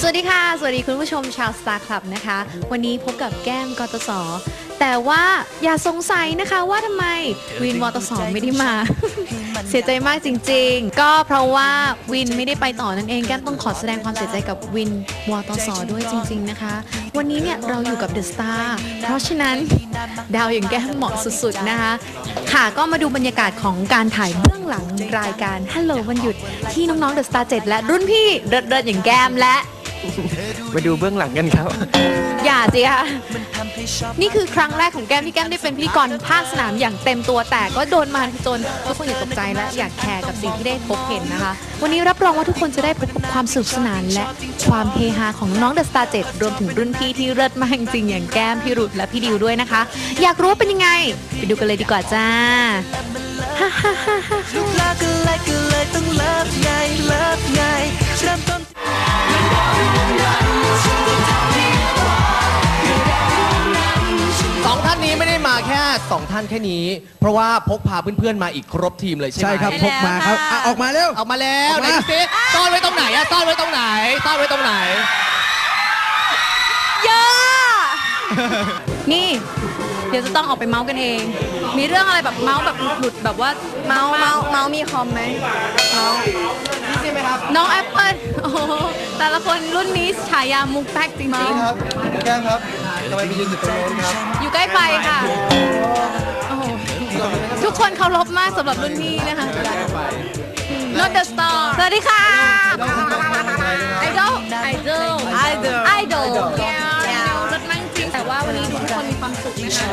สวัสดีค่ะ สวัสดีคุณผู้ชมชาว Star Club นะคะ วันนี้พบกับแก้มกตส แต่ว่าอย่าสงสัยนะคะว่าทำไมวินมอตสไม่ได้มา เสียใจมากจริง ๆ ก็เพราะว่าวินไม่ได้ไปต่อนั่นเองแก้มต้องขอแสดงความเสียใจกับวินมอตสด้วยจริง ๆนะคะ วันนี้เนี่ยเราอยู่กับเดอะสตาร์เพราะฉะนั้นดาวอย่างแก้มเหมาะสุดๆนะคะ ค่ะก็มาดูบรรยากาศของการถ่ายเบื้องหลังรายการ Hello วันหยุดที่น้องๆเดอะสตาร์7และรุ่นพี่เดิดๆอย่างแก้มและ มาดูเบื้องหลังกันครับ อย่าสิคะนี่คือครั้งแรกของแก้มที่แก้มได้เป็นพิธีกรภาคสนามอย่างเต็มตัวแต่ก็โดนมารจนทุกคนอย่าตกใจและอย่าแคร์กับสิ่งที่ได้พบเห็นนะคะ วันนี้รับรองว่าทุกคนจะได้พบกับความสนุกสนานและความเฮฮาของน้องเดอะสตาร์เรวมถึงรุ่นพี่ที่เลิศมากจริงๆอย่างแก้มพี่รุดและพี่ดิวด้วยนะคะ อยากรู้ว่าเป็นยังไง ไปดูกันเลยดีกว่าจ้าลูกลาก็เลย เริ่มต้นสองท่านนี้ไม่ได้มาแค่สองท่านแค่นี้ เพราะว่าพกพาเพื่อนๆมาอีกครบทีมเลยใช่ไหมใช่ครับพกมาครับอะออกมาเร็ว เอามาแล้วออกไหนมาดูสิซ่อนไว้ตรงไหนอะซ่อนไว้ตรงไหนซ่อนไว้ตรงไหน เยอะ นี่ เดี๋ยวจะต้องออกไปเมาส์กันเอง มีเรื่องอะไรแบบเมาส์แบบหลุดๆแบบว่าเมาส์เมาส์เมาส์มีคอมไหมเมาส์น้องแอปเปิลโอ้โหแต่ละคนรุ่นนี้ฉายามุกแป๊กจริงครับแก้มครับทำไมไปยืนอยู่ตรงโน้นครับๆ อยู่ใกล้ไฟค่ะโอ้โหทุกคนเคารพมากสำหรับรุ่นพี่นะคะ Not the star สวัสดีค่ะ ไอดอลไอดอลไอดอล คนมีความสุขนะคะ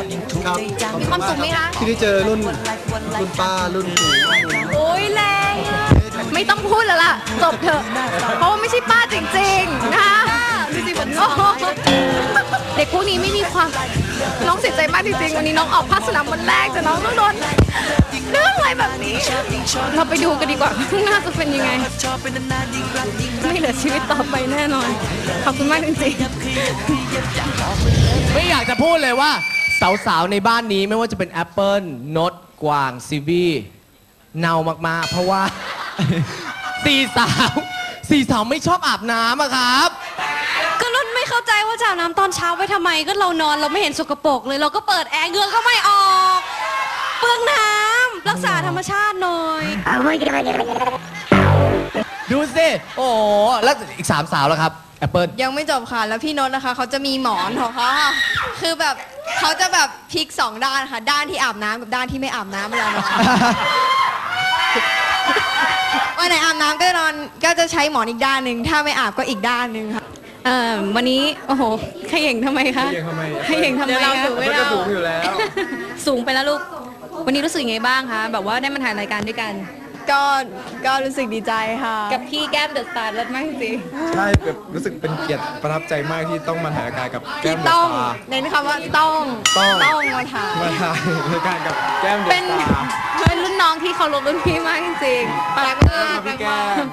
ครับมีความสุขไหมคะที่ได้เจอรุ่นรุ่นป้ารุ่นปู่โอ้ยแรงอะไม่ต้องพูดแล้วล่ะ จบเถอะ เพราะว่าไม่ใช่ป้าจริงๆนะคะจริงๆผมโอ้โหเด็กพวกนี้ไม่มีความน้องเสียใจมากจริงๆวันนี้น้องออกภาคสนามวันแรกแต่น้องต้องโดนเรื่องอะไรแบบนี้ เราไปดูกันดีกว่าข้างหน้าจะเป็นยังไงชอบเป็นนานๆยิ่งรักยิ่งไม่เหลือชีวิตต่อไปแน่นอน ขอบคุณมากจริงๆไม่อยากจะ พูดเลยว่า สาวๆ ในบ้านนี้ไม่ว่าจะเป็นแอปเปิลนดกวางซีวีเนามากๆ เพราะว่า สี่สาวสี่สาวไม่ชอบอาบน้ำอะครับ ก็รุ่นไม่เข้าใจว่าจะอาบน้ำตอนเช้าไปทำไม ก็เรานอนเราไม่เห็นสกปรกเลย เราก็เปิดแอร์เหงือกก็ไม่ออก เปลืองน้ำรักษาธรรมชาติหน่อย ดูสิ โอ้โหแล้วอีกสามสาวแล้วครับ แอปเปิลยังไม่จบค่ะ แล้วพี่นนท์นะคะเขาจะมีหมอนของเขาค่ะคือแบบเขาจะแบบพลิกสองด้านค่ะ ด้านที่อาบน้ำกับด้านที่ไม่อาบน้ำเวลานอนวันไหนอาบน้ำก็จะนอนก็จะใช้หมอนอีกด้านหนึ่งถ้าไม่อาบก็อีกด้านหนึ่งค่ะเอ่อวันนี้โอ้โหขย่งทำไมคะขย่งทำไมเดี๋ยวเราคะสูงไม่เราสูงอยู่แล้วสูงไปแล้วลูก วันนี้รู้สึกยังไงบ้างคะแบบว่าได้มาถ่ายรายการด้วยกัน ก็ก็รู้สึกดีใจค่ะ กับพี่แก้มเดอะสตาร์รถมากจริงใช่แบบรู้สึกเป็นเกียรติประทับใจมากที่ต้องมาถ่ายรายการกับแก้ที่มเดอะต้องสตาร์ เน้นคำว่าต้องต้อง ต้องมาถ่ายมาถ่ายรายการกับแก้มเดเป็อะนสตาร์ เป็นรุ่นน้องที่เคารพรุ่นพี่มากจริงๆปังมากพี่แก้ม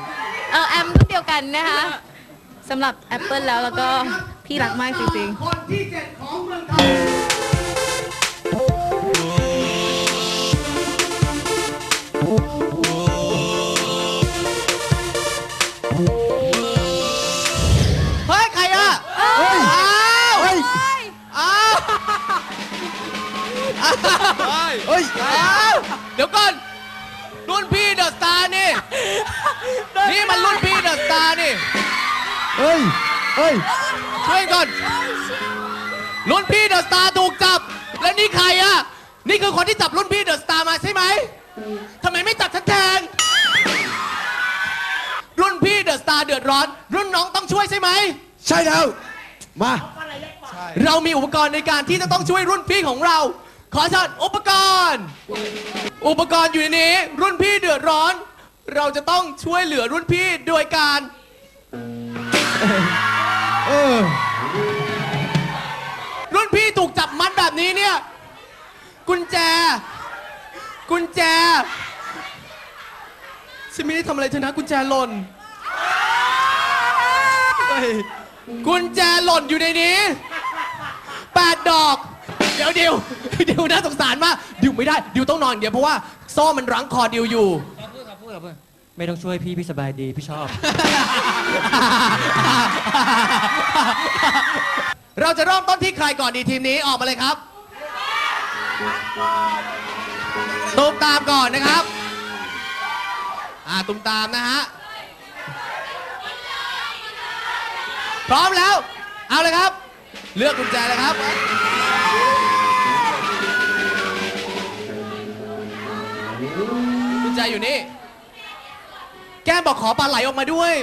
เออแอมรุ่นเดียวกันนะคะสำหรับ Apple แล้วแล้วก็พี่รักมากจริงๆเเฮ้ยอ้าวเดี๋ยวก่อน รุ่นพี่เดอะสตาร์นี่ นี่มันรุ่นพี่เดอะสตาร์นี่ เฮ้ย เฮ้ย ช่วยก่อน รุ่นพี่เดอะสตาร์ถูกจับ แล้วนี่ใครอะนี่คือคนที่จับรุ่นพี่เดอะสตาร์มาใช่ไหมทำไมไม่จับฉันแทน รุ่นพี่เดอะสตาร์เดือดร้อน รุ่นน้องต้องช่วยใช่ไหม ใช่แล้ว มา เรามีอุปกรณ์ในการที่จะต้องช่วยรุ่นพี่ของเรา ขอเชิญอุปกรณ์ อุปกรณ์อยู่ในนี้ รุ่นพี่เดือดร้อน เราจะต้องช่วยเหลือรุ่นพี่โดยการรุ่นพี่ถูกจับมัดแบบนี้เนี่ย กุญแจ กุญแจฉันไม่ได้ทำอะไรเธอนะกุญแจหล่นกุญแจหล่นอยู่ในนี้แปดดอก เดี๋ยวเดี๋ยวเดี๋ยวน่าสงสารมากดิวไม่ได้ดิวต้องนอนอย่างเดี๋ยวเพราะว่าโซ่มันรั้งคอดิวอยู่ไม่ต้องช่วยพี่ พี่สบายดีพี่ชอบ เราจะเริ่มต้นที่ใครก่อนดีทีมนี้ออกมาเลยครับตูมตามก่อนนะครับ อ่าตูมตามนะฮะ พร้อมแล้ว เอาเลยครับ เลือกกุญแจเลยครับ กุญแจอยู่นี่ แก้มบอกขอปลาไหลออกมาด้วย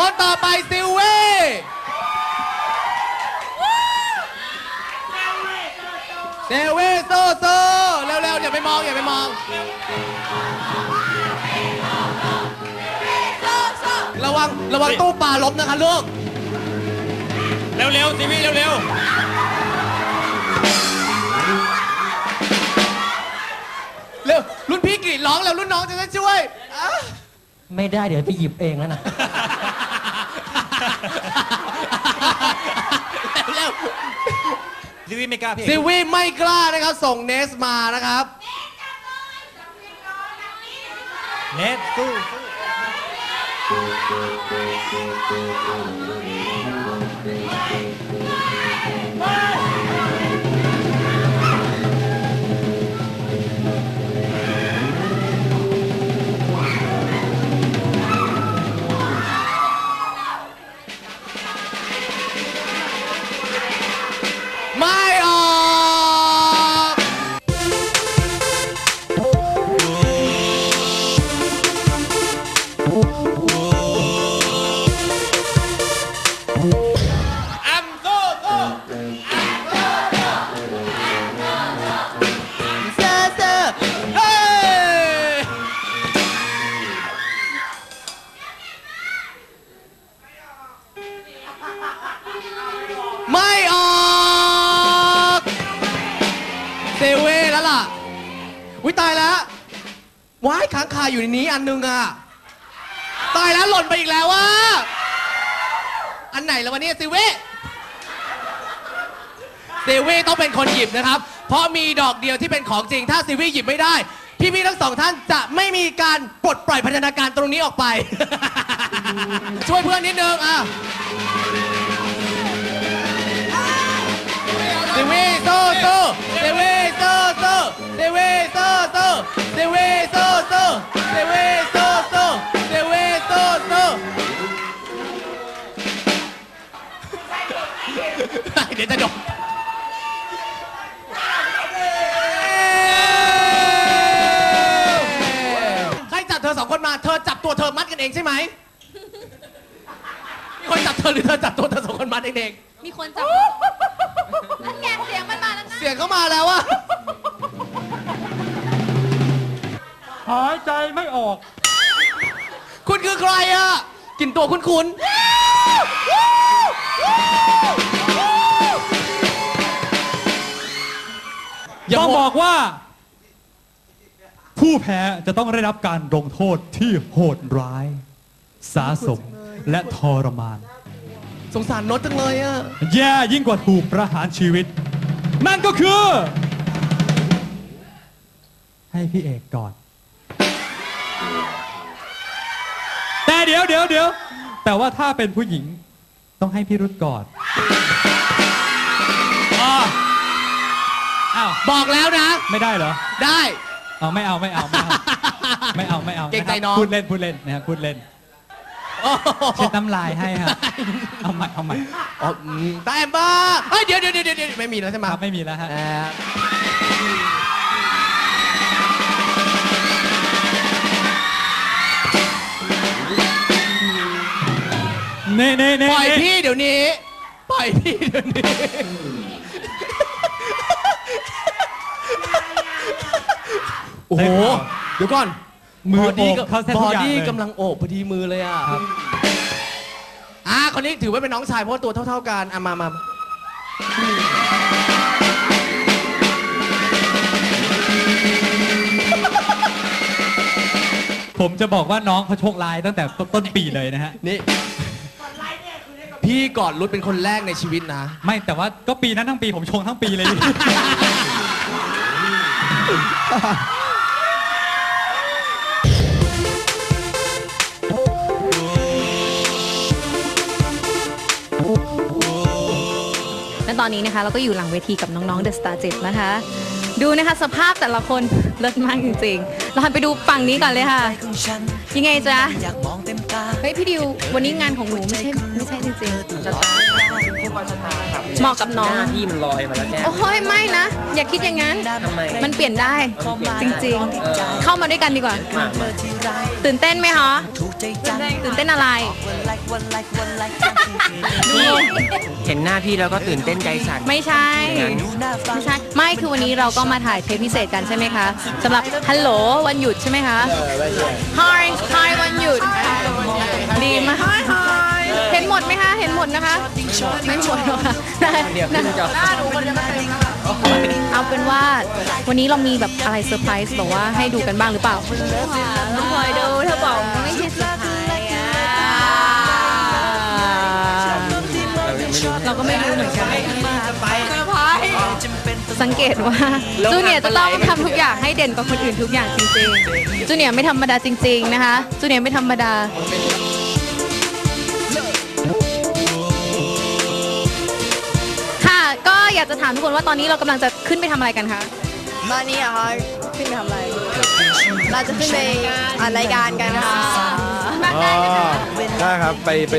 ครับคนต่อไปซิลเว่เซเว่โซโซเร็วๆอย่าไปมองอย่าไปมอง ระวังระวังตู้ปลาล้มนะคะลูกเร็วๆสิพี่เร็วเร็วรุ่นพี่กรีดร้องแล้วรุ่นน้องจะได้ช่วยอะๆไม่ได้เดี๋ยวพี่หยิบเองแล้วนะ เร็ว ซีวีไม่กล้าพี่ซิวีไม่กล้านะครับ ส่งเนสมานะครับ เน็ตสู้ไอีกแล้วว่า อันไหนแล้ววันนี้เซเว่เซเว่ต้องเป็นคนหยิบนะครับ เพราะมีดอกเดียวที่เป็นของจริง ถ้าเซเว่หยิบไม่ได้ พี่ๆทั้งสองท่านจะไม่มีการปลดปล่อยพัฒนาการตรงนี้ออกไป ช่วยเพื่อนนิดนึงอะ เธอมัดกันเองใช่ไหมมีคนจับเธอหรือเธอจับตัวเธอสองคนมัดเองมีคนจับนั่นไงเสียงมันมาแล้วนะ เสียงเข้ามาแล้วอะหายใจไม่ออก คุณคือใครอะกลินตัวคุณคุณ อย่าต้องบบออกกว่า ผู้แพ้จะต้องได้รับการลงโทษที่โหดร้าย สาสมและทรมาน สงสารนดจังเลยอะแย่ยิ่งกว่าถูกประหารชีวิต นั่นก็คือ ให้พี่เอกก่อน แต่เดี๋ยวเดี๋ยวเดี๋ยวแต่ว่าถ้าเป็นผู้หญิงต้องให้พี่รุธก่อนอ้าวอ้าวบอกแล้วนะ ไม่ได้เหรอ ได้ เอาไม่เอาไม่เอาไม่เอาไม่เอาไม่เอาเกรงใจะครับน้อง พูดเล่นพูดเล่นนะครับพูดเล่นโอ้โหเช็ดน้ำลายให้ครับเอาใหม่เอาใหม่อ๋ออืมแต่บ้าเฮ้ยเดี๋ยวเดี๋ยวเดี๋ยวเดี๋ยวไม่มีแล้วใช่ไหมครับไม่มีแล้วฮะเอ่อเน่เน่เน่ปล่อยเน่พี่เดี๋ยวนี้ ปล่อยพี่เดี๋ยวนี้ โอ้โห เดี๋ยวก่อน มือดี้โอบเข้าเส้นบทุอกอย่างดี้เลยกำลังโอบพอดีมือเลยอะครับอ่าขอคนนี้ถือว่าเป็นน้องชายเพราะว่าตัวเท่า ๆกันอะมามาผมจะบอกว่าน้องเขาโชคลายตั้งแต่ต้นปีเลยนะฮะ นี่พี่กอดรุดเป็นคนแรกในชีวิตนะ ไม่แต่ว่าก็ปีนั้นทั้งปีผมชงทั้งปีเลย ตอนนี้นะคะเราก็อยู่หลังเวทีกับน้องๆ The Star 7 นะคะ ดูนะคะสภาพแต่ละคนเลิศมากจริงๆ เราหันไปดูฝั่งนี้ก่อนเลยค่ะของฉันยังไงจ๊ะอยากมองเต็มตาเฮ้ยพี่ดิว วันนี้งานของหนูไม่ใช่ไม่ใช่จริงๆเหมาะกับน้องที่มันลอยมาแล้วแก้โอ้ยไม่นะ อย่าคิดอย่างนั้น ทำไมมันเปลี่ยนได้จริงๆ เข้ามาด้วยกันดีกว่าเมื่อที่ไรตื่นเต้นไหมคะถูกใจจังตื่นเต้นอะไร วันไลค์วันไลค์วันไลค์จังจริงเห็นหน้าพี่แล้วก็ตื่นเต้นใจสั่นไม่ใช่ๆดูหน้าฟังไม่ใช่ ไม่คือวันนี้เราก็มาถ่ายเทปพิเศษกันใช่ไหมคะสำหรับฮัลโหลวันหยุดใช่ไหมคะ Hi Hi วันหยุด ดีมาก เห็นหมดไหมคะ เห็นหมดนะคะ ไม่หมดหรอกค่ะได้เดี๋ยวขึ้นจอเอาเป็นว่าวันนี้เรามีแบบอะไรเซอร์ไพรส์แบบว่าให้ดูกันบ้างหรือเปล่าน้องพลอยดูเธอบอกไม่ใช่ เราก็ไม่รู้เหมือนกันสังเกตว่าจูเนียร์จะต้องทำทุกอย่างให้เด่นกว่าคนอื่นทุกอย่างจริงๆจูเนียร์ไม่ธรรมดาจริง ๆนะคะจูเนียร์ไม่ธรรมดาค่ะก็อยากจะถามทุกคนว่าตอนนี้เรากำลังจะขึ้นไปทำอะไรกันคะมานี่เหรอคะขึ้นไปทำอะไร เราจะขึ้นไปอ่านรายการกัน นะคะอ๋อได้ครับไปไป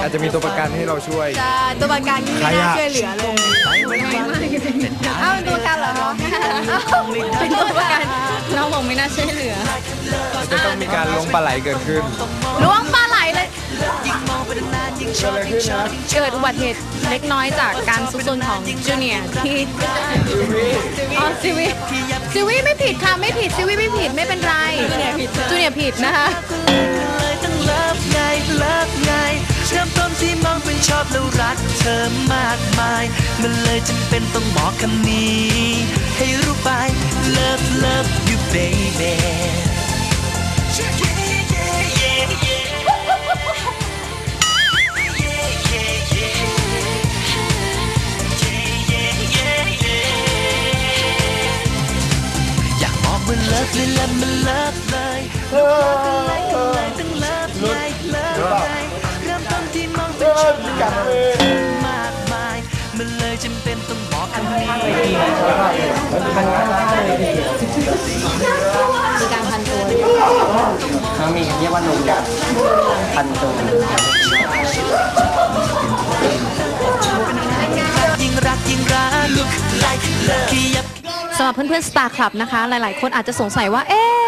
อาจจะมีตัวประกันให้เราช่วย จะตัวประกันที่ไม่น่าช่วยเหลือเลยเอ้าเป็นตัวประกันเหรอคะเอ้าเป็นตัวประกันน้องบอกไม่น่าช่วยเหลือจะต้องมีการลงปลาไหลเกิดขึ้นล้วงปลาไหลเลยยิ่งมองไปนานยิ่งชอบยิ่งชอบยิ่งชอบเกิดอุบัติเหตุเล็กน้อยจากการซุกซนของจูเนียร์ที่อ๋อซิวิซิวิไม่ผิดค่ะไม่ผิดซิวิไม่ผิดไม่เป็นไรจูเนียร์ผิดนะคะ เลิฟไงเริ่มต้นที่มองเป็นชอบแล้วรักเธอมากมาย มันเลยจำเป็นต้องบอกคำนี้ ให้รู้ไป love love you baby เลิฟเลยละมันเลิฟเลยเลิฟเลยเลยต้องเลิฟไงเลิฟไงเริ่มต้นที่มองเป็นชอบแล้วรักมากมายมันเลยจำเป็นต้องบอกคำนี้มีการพันตัวเขามีเรียกว่านมยักษ์พันตัวยิ่งรักยิ่งรัก look like love ขยับ สำหรับเพื่อนๆ Star Club นะคะ หลายๆ คนอาจจะสงสัยว่า เอ๊ะ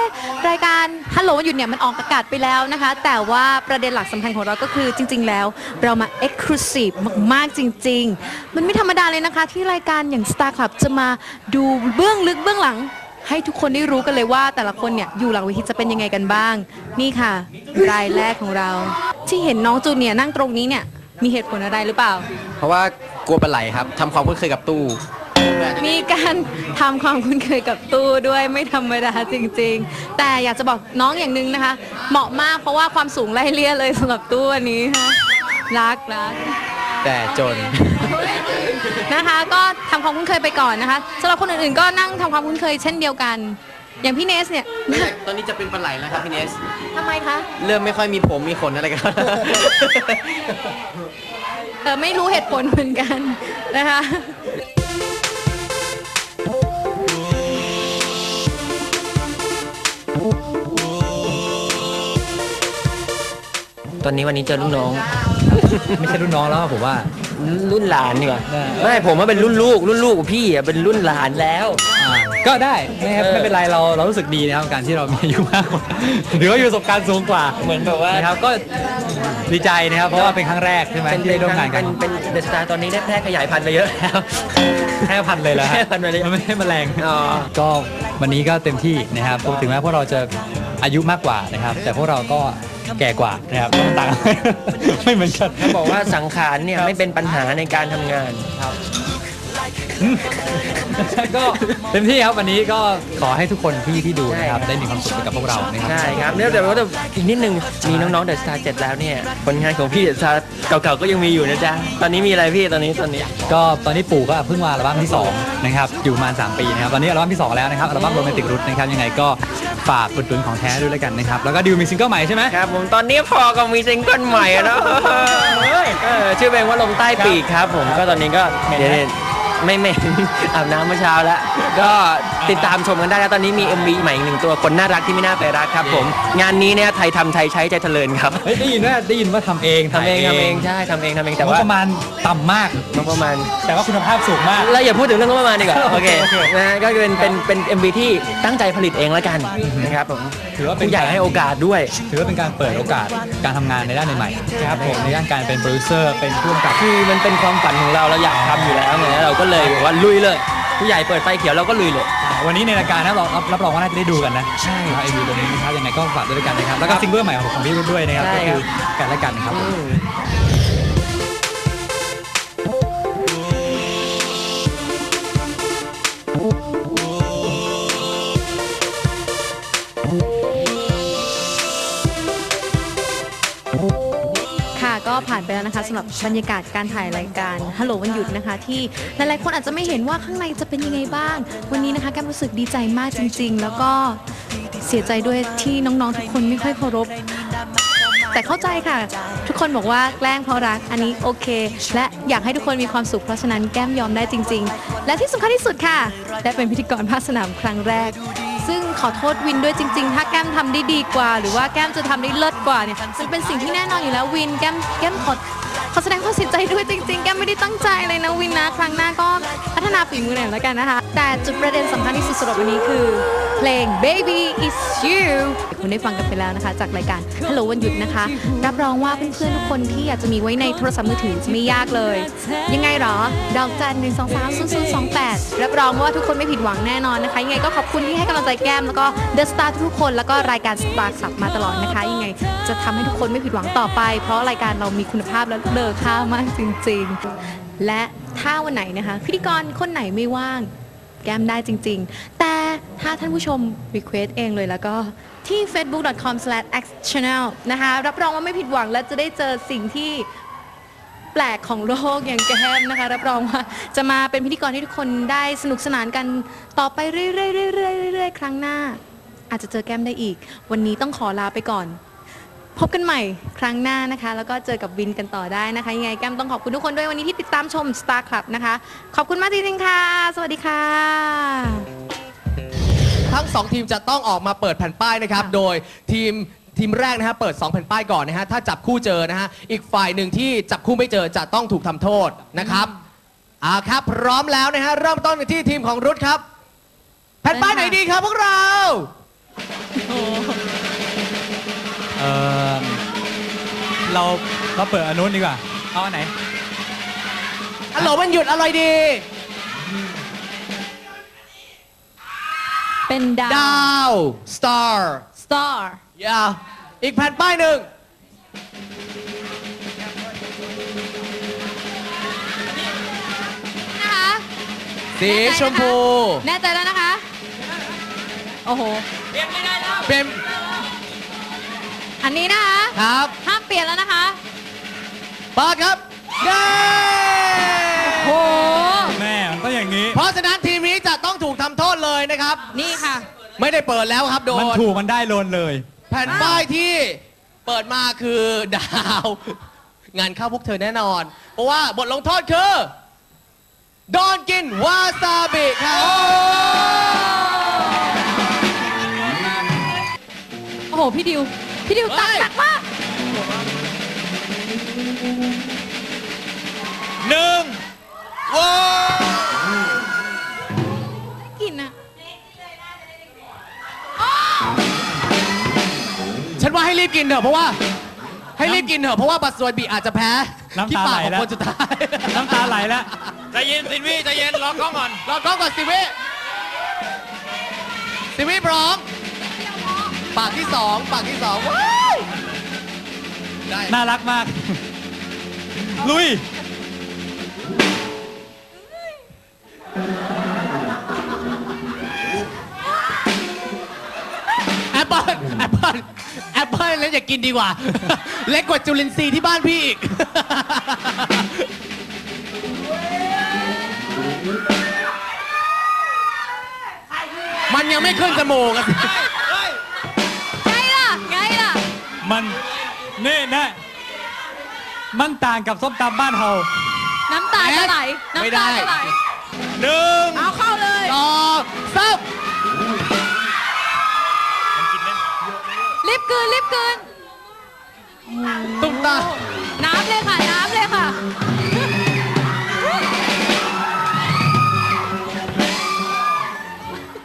รายการฮัลโหลวันหยุดเนี่ยมันออกอากาศไปแล้วนะคะ แต่ว่าประเด็นหลักสำคัญของเราก็คือจริง ๆ แล้ว เรามา Exclusive มากๆ จริง ๆ มันไม่ธรรมดาเลยนะคะ ที่รายการอย่าง Star Club จะมาดูเบื้องลึกเบื้องหลัง ให้ทุกคนได้รู้กันเลยว่า แต่ละคนเนี่ยอยู่หลังเวทีจะเป็นยังไงกันบ้าง นี่ค่ะ รายแรกของเรา ที่เห็นน้องจูเนียร์นั่งตรงนี้เนี่ยมีเหตุผลอะไรหรือเปล่า เพราะว่ากลัวปลาไหลครับทำความคุ้นเคยกับตู้ มีการทำความคุ้นเคยกับตู้ด้วยไม่ธรรมดาจริง ๆ แต่อยากจะบอกน้องอย่างหนึงนะคะ เหมาะมากเพราะว่าความสูงไล่เลี่ยเลยสำหรับตู้อันนี้ค่ะรักรัก แต่จน นะคะก็ทำความคุ้นเคยไปก่อนนะคะสำหรับคนอื่นๆก็นั่งทำความคุ้นเคยเช่นเดียวกัน อย่างพี่เนสเนี่ยตอนนี้จะเป็นปลาไหลแล้วครับพี่เนส ทำไมคะเริ่มไม่ค่อยมีผมมีขนอะไรกันเออไม่รู้เหตุผลเหมือนกันนะคะ ตอนนี้วันนี้เจอรุ่นน้อง ไม่ใช่รุ่นน้องแล้วผมว่า รุ่นหลานดีกว่าได้ ไม่ผมว่าเป็นรุ่นลูก รุ่นลูกของพี่อะเป็นรุ่นหลานแล้ว อ่าก็ได้ไม่ครับไม่เป็นไรเราเรารู้สึกดีนะครับการที่เรามีอายุมากกว่าหรือว่ามีประสบการณ์สูงกว่าเหมือนแบบว่านะครับก็ดีใจนะครับ เพราะว่าเป็นครั้งแรกใช่ไหมเป็นที่ได้ร่วมงานกัเป็นนเป็นเดอะสตาร์ตอนนี้ได้แพร่ขยายพันธุ์ไปเยอะแล้ว แค่พันเลยแล้วแค่พันเลยมันไม่ใช่แมลงอ๋อ ก็วันนี้ก็เต็มที่นะครับถึงแม้พวกเราจะอายุมากกว่านะครับ แต่พวกเราก็ แก่กว่านะครับต่าง ไม่เหมือนกันบอกว่าสังขารเนี่ยไม่เป็นปัญหาในการทำงาน ก็เต็มที่ครับวันนี้ก็ขอให้ทุกคนที่ที่ดูนะครับได้มีความสุขไปกับพวกเรานะครับ ใช่ครับแล้วเดี๋ยวแต่อีกนิดนึงมีน้องๆเดอะสตาร์เจ็ดแล้วเนี่ยผลงานของพี่เดอะสตาร์เก่าๆก็ยังมีอยู่นะจ๊ะตอนนี้มีอะไรพี่ตอนนี้ตอนนี้ ก็ตอนนี้ปู่ก็เพิ่งมาอัลบั้มที่2นะครับอยู่ประมาณ3ปีนะครับตอนนี้อัลบั้มที่ 2 แล้วนะครับอัลบั้มโรแมนติกรุทนะครับยังไงก็ฝากอุดหนุนของแท้ด้วยแล้วกันนะครับแล้วก็ดิวมีซิงเกิลใหม่ใช่ไหมครับผมตอนนี้พอก็มีซิงเกิลใหม่อะเนาะเออชื่อเพลงว่าลมใต้ปีกครับ ผมก็ตอนนี้ก็เดี๋ยว ไม่เหม็น อาบน้ำเมื่อเช้าแล้ว ก็ติดตามชมกันได้แล้วตอนนี้มี MV ใหม่อีกหนึ่งตัวคนน่ารักที่ไม่น่าไปรักครับ ผม งานนี้เนี่ยไทยทำไทยใช้ใจเจริญครับเฮ้ยได้ยินว่าได้ยินว่าทำเองทำเองทำเองใช่ทำเองทำเองแต่แต่ว่าว่าประมาณต่ำมาก งบประมาณ แต่ว่าคุณภาพสูงมากเราอย่าพูดถึงเรื่องงบประมาณดีกว่าโอเคโอเค นะฮะก็เป็นเป็นเป็น MV ที่ตั้งใจผลิตเองแล้วกันนะครับผมถือว่าเป็น ผู้ใหญ่ให้โอกาสด้วย ถือว่าเป็นการเปิดโอกาสการทำงานในด้านใหม่ๆนะครับผมในด้านการเป็นโปรดิวเซอร์เป็นผู้กำกับ คือมันเป็นความฝันของเราเราอยากทำอยู่แล้วไงเราก็เลยบอกว่าลุยเลย ผู้ใหญ่เปิดไฟเขียวเราก็ลุยเลย วันนี้ในรายการนะเรารับรับรองว่าน่าจะได้ดูกันนะใช่ครับไอวีตัวนี้นะครับยังไงก็ฝากด้วยกันนะครับแล้วก็ซิงเกิลใหม่ของของพี่รุ่นด้วยนะครับใช่ก็ครัคืบอกันและกันนะครับ แล้วนะคะสำหรับบรรยากาศการถ่ายรายการฮัลโหลวันหยุดนะคะ ที่หลายๆคนอาจจะไม่เห็นว่าข้างในจะเป็นยังไงบ้าง วันนี้นะคะแก้มรู้สึกดีใจมากจริง ๆ แล้วก็เสียใจด้วยที่น้องๆทุกคนไม่ค่อยเคารพแต่เข้าใจค่ะ ทุกคนบอกว่าแกล้งเพราะรักอันนี้โอเค และอยากให้ทุกคนมีความสุขเพราะฉะนั้นแก้มยอมได้จริง ๆ และที่สำคัญที่สุดค่ะได้เป็นพิธีกรภาคสนามครั้งแรก ซึ่งขอโทษวินด้วยจริง ๆ ถ้าแก้มทำได้ดีกว่า หรือว่าแก้มจะทำได้เลิศกว่าเนี่ยมันเป็นสิ่งที่แน่นอนอยู่แล้ววินแก้มแก้มขอ ขอแสดงความเสียใจด้วยจริง ๆ แกไม่ได้ตั้งใจเลยนะวินนะ ครั้งหน้าก็พัฒนาฝีมือหน่อยแล้วกันนะคะ แต่จุดประเด็นสำคัญที่สุดสำหรับวันนี้คือเพลง Baby Is You คุณได้ฟังกันไปแล้วนะคะ จากรายการ Hello วันหยุดนะคะ รับรองว่าเพื่อนๆทุกคนที่อยากจะมีไว้ในโทรศัพท์มือถือจะไม่ยากเลย ยังไงหรอ ดอกจันหนึ่งสองสามศูนย์ศูนย์สองแปดรับรองว่าทุกคนไม่ผิดหวังแน่นอนนะคะ ยังไงก็ขอบคุณที่ให้กำลังใจแก้ม แล้วก็เดอะสตาร์ทุกคน แล้วก็รายการสตาร์ขับมาตลอดนะคะ ยังไงจะทำให้ทุกคนไม่ผิดหวังต่อไป เพราะรายการเรามีคุณภาพและเลอค่ามากจริงๆ และถ้าวันไหนนะคะ พิธีกรคนไหนไม่ว่าง แก้มได้จริงๆ แต่ถ้าท่านผู้ชม request เองเลยแล้วก็ที่ facebook.com/xchannel นะคะรับรองว่าไม่ผิดหวังและจะได้เจอสิ่งที่แปลกของโลกอย่างแก้มนะคะ รับรองว่าจะมาเป็นพิธีกรที่ทุกคนได้สนุกสนานกันต่อไปเรื่อยๆเรื่อยๆเรื่อยๆครั้งหน้า อาจจะเจอแก้มได้อีก วันนี้ต้องขอลาไปก่อน พบกันใหม่ครั้งหน้านะคะ แล้วก็เจอกับวินกันต่อได้นะคะ ยังไงแก้มต้องขอบคุณทุกคนด้วยวันนี้ที่ติดตามชม Star Club นะคะ ขอบคุณมากจริงๆค่ะ สวัสดีค่ะ ทั้ง 2 ทีมจะต้องออกมาเปิดแผ่นป้ายนะครับโดยทีมทีมแรกนะฮะเปิด 2 แผ่นป้ายก่อนนะฮะ ถ้าจับคู่เจอนะฮะ อีกฝ่ายหนึ่งที่จับคู่ไม่เจอจะต้องถูกทำโทษนะครับอ่าครับ พร้อมแล้วนะฮะ เริ่มต้นกันที่ทีมของรุทครับ แผ่นป้ายไหนดีครับพวกเรา เออเราเราเปิดอันนู้นดีกว่า เอาอันไหนฮัลโหลมันหยุดอะไรดี เป็นดาดาว star Star ยาอีกแผ่นป้ายหนึ่งนะคะสีชมพู แน่ใจแล้วนะคะ โอ้โห เป็น อันนี้นะคะครับห้ามเปลี่ยนแล้วนะคะเปิดครับเย้โอ้แม่มันต้องอย่างนี้ เพราะฉะนั้นทีมนี้จะต้องถูกทำโทษเลยนะครับ นี่ค่ะ ไม่ได้เปิดแล้วครับโดมันนถูกมันได้โลนเลย แผ่นป้ายที่เปิดมาคือดาว งานเข้าพวกเธอแน่นอน เพราะว่าบทลงโทษคือ โดนกินวาซาบิครับ โอ้โห พี่ดิว พี่ดิวตักตักมากหนึ่งว้าวกินอะฉันว่าให้รีบกินเถอะเพราะว่า ให้รีบกินเถอะเพราะว่าบัตรสวดบีอาจจะแพ้น้ำที่ตาปากไหลของแล้ว คนสุดท้ายน้ำตาไหลแล้ว ใจเย็นสินวี่ใจเย็นรอกล้องก่อน รอกล้องก่อนสิวิสิวิพร้อม ปากที่สองปากที่สองว้าวได้น่ารักมาก ลุย แอปเปิลแอปเปิลแอปเปิลแล้วอย่ากินดีกว่า เล็กกว่าจุลินทรีย์ที่บ้านพี่อีก มันยังไม่ขึ้นจมูกอะสิไงล่ะไงล่ะ มันนี่นะมันต่างกับส้มตำบ้านเฮาน้ำตาจะไหลไม่น้ำได้ตาจะไหลหนึ่งเอาเข้าเลยสองสามรีบกลืนรีบกลืนตุ้มตามน้ำเลยค่ะน้ำเลยค่ะ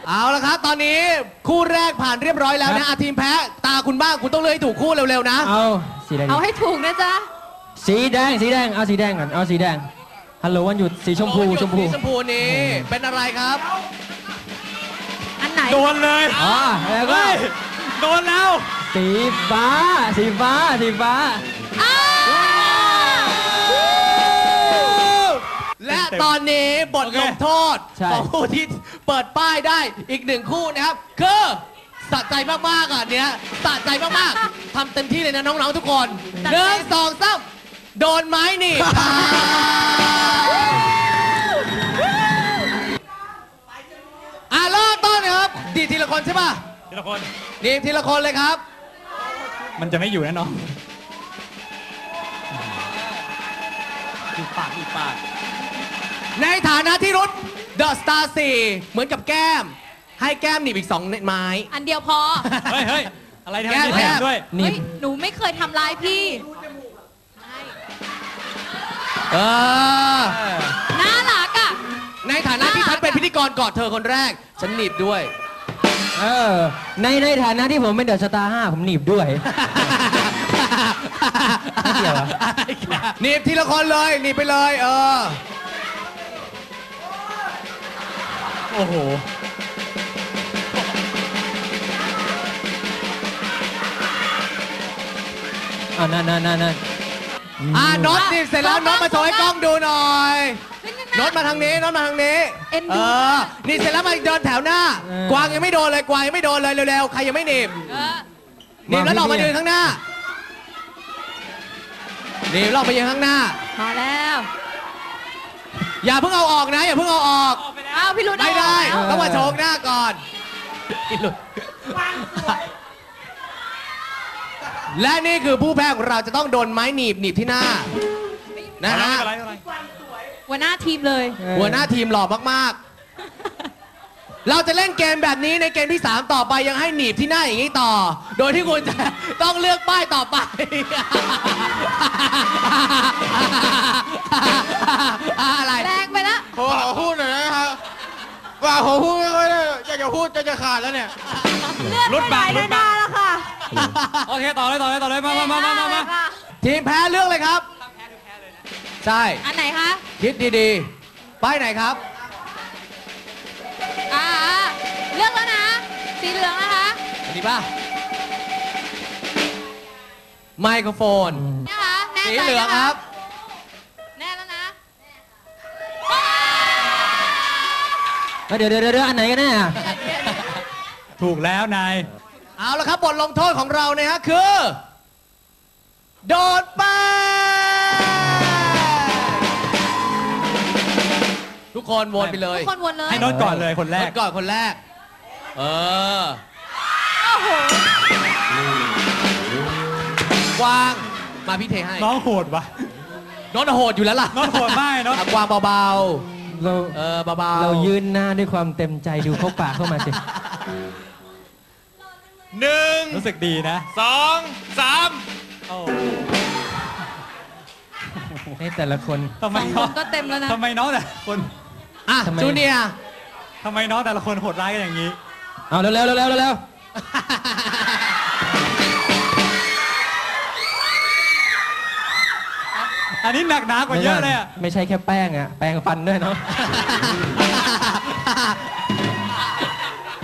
เอาละครับ ตอนนี้คู่แรกผ่านเรียบร้อยแล้วนะอาทีมแพ้ตาคุณบ้างคุณต้องเลือกให้ถูกคู่เร็วๆนะ เอาสีแดงเอาให้ถูกนะจ๊ะ สีแดงสีแดงเอาสีแดงก่อนเอาสีแดงฮัลโหลวันหยุดสีชมพูชมพูสีชมพูนี้เป็นอะไรครับอันไหน โดนเลยอ๋อแล้วก็เฮ้ยโดนแล้ว สีฟ้าสีฟ้าสีฟ้า และตอนนี้บทลงโทษใช่ ของผู้ที่เปิดป้ายได้อีกหนึ่งคู่นะครับ คือสะใจมากๆอะเนี้ยสะใจมากๆทำเต็มที่เลยนะน้องๆทุกคนหนึ่งสองสามโดนไม้หนี่ อะเริ่มต้นนะครับดีทีละคนใช่ป่ะทีละคน ดีทีละคนเลยครับ มันจะไม่อยู่แน่นอนอีกปากอีกปาก ในฐานะที่รุดเดอะสตาร์สี่เหมือนกับแก้ม ให้แก้มหนีบอีกสองไม้ อันเดียวพอ เฮ้ยเฮ้ยอะไรทำแก้นี่มแถแก้มมด้วย นี่ เฮ้ย หนูไม่เคยทำร้ายพี่ เออ น่ารักอะ ในฐานะที่ฉันเป็นพิธีกรกอดเธอคนแรก ฉันหนีบด้วย เออ ในในฐานะที่ผมเป็นเดอะสตาร์ห้าผมหนีบด้วย ไม่เกี่ยวเหรอ หนีบทีละคนเลยหนีบไปเลย เออ โอ้โหอ่านั่นนั่นนั่นนั่นอะน็อตหนีบเสร็จแล้วน็อตมาโชว์ให้กล้องดูหน่อยเป็นยังไงน็อตมาทางนี้น็อตมาทางนี้เอ็นดู เออหนีบเสร็จแล้วมาเดินแถวหน้า กวางยังไม่โดนเลยกวางยังไม่โดนเลยเร็วๆใครยังไม่หนีบเออหนีบแล้วเรามายืนข้างหน้าหนีบเรามายืนข้างหน้า มาแล้ว อย่าเพิ่งเอาออกนะ อย่าเพิ่งเอาออก อ้าวพี่รุดไม่ได้เอาแล้วต้องมาโชว์หน้าก่อนและนี่คือผู้แพ้ของเราจะต้องโดนไม้หนีบหนีบที่หน้านะฮะไม่เป็นไรไม่เป็นไรหัวหน้าทีมเลยหัวหน้าทีมหล่อมากๆ เราจะเล่นเกมแบบนี้ในเกมที่ 3 ต่อไปยังให้หนีบที่หน้าอย่างนี้ต่อ โดยที่คุณจะต้องเลือกป้ายต่อไป ว่าขอพูดไม่ค่อยได้อยากจะพูดจะจะขาดแล้วเนี่ย เลือดรุดไม่ไหลบังรุแน่ดบังๆแล้วค่ะโอเคต่อเลยต่อเลยต่อเลยมามามามามามาทีมแพ้เลือกเลยครับ ใช่ อันไหนคะ คิดดีๆ ป้ายไหนครับ อ่าอ่าเลือกแล้วนะ สีเหลืองนะคะ อันนี้ป่ะ ไมโครโฟน นะคะแน่สีใจเหลืองนะะครับ เดี๋ยวเดี๋ยวเดี๋ยวอันไหนกันแน่อะถูกแล้วนายเอาละครับบทลงโทษของเราเนี่ยฮะคือ โดดแป้งทุกคนวนไปเลยทุกคนวนเลย ให้โน้ตก่อนเลยคนแรโดกดก่อนคนแรก เออโอ้โห กวางมาพี่เทให้น้องโหดวะ โน้ตโหดอยู่แล้วล่ะโน้ตโหดมากโน้ต อะกวางเบา เราๆเออเบาๆเรายืนหน้าด้วยความเต็มใจดูเข้าปากเข้ามาสิหนึ่งรู้สึกดีนะสองสามโอ้ให้แต่ละคนทำไมสองคน้องนก็เต็มแล้วนะทำไมน้องแต่ละคนอะทำไมจูเนียร์ทำไมน้องแต่ละคนโหดร้ายกันอย่างนี้ เอาเร็วเร็วเร็วเร็วเอันนี้หนักหนากว่าเยอะเลยอะไม่ใช่แค่แป้งอะแป้งฟันด้วยเนาะ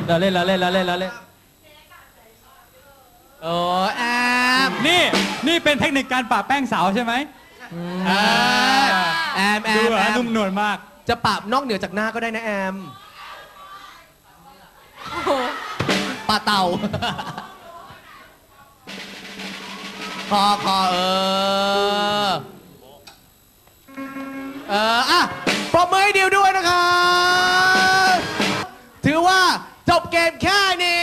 เราเล่นเราเล่นเราเล่นเราเล่นโอ้แอมนี่นี่เป็นเทคนิคการปะแป้งสาวใช่ไหมอ่าแอมแอดูมเหรแออมนุ่มนวลมาก จะปรับนอกเหนือจากหน้าก็ได้นะแอมปลาเต่า คอคอเออ เอออะปรบมือให้ดิวด้วยนะครับ ถือว่าจบเกมแค่นี้